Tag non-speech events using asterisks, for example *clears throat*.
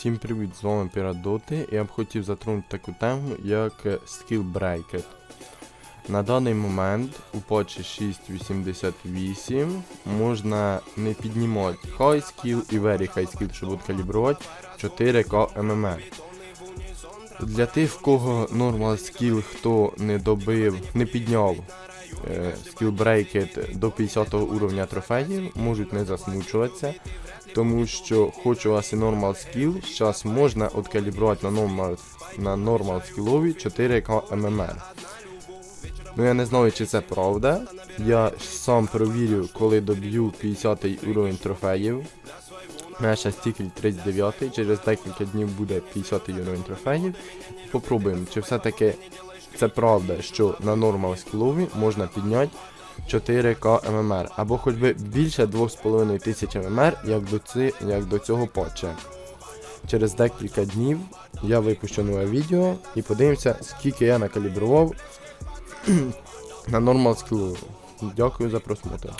Всім привіт, з вами Пірат Доти. Я б хотів затронути таку тему, як е, Skill Breaker. На даний момент у патчі 6.88 можна не піднімати High Skill і Very High Skill, що будуть калібрувати 4К ММР. Для тих, в кого Normal Skill, хто не добив, не підняв е, Skill Breaker до 50 уровня трофеїв, можуть не засмучуватися тому що хоч у вас і нормал skill, зараз можна откалібрувати на нормал, на нормал скілові 4 ММР. Ну я не знаю, чи це правда. Я сам провірю, коли доб'ю 50 уровень трофеїв. У мене ще стікель 39, через декілька днів буде 50 уровень трофеїв. Попробуємо, чи все-таки це правда, що на нормал скілові можна підняти 4К ММР, або хоч би більше 2,5 тисяч ММР, як до, ці, як до цього патча. Через декілька днів я випущу нове відео і подивимося, скільки я накалібрував *clears throat* на нормал скілу. Дякую за просмотр.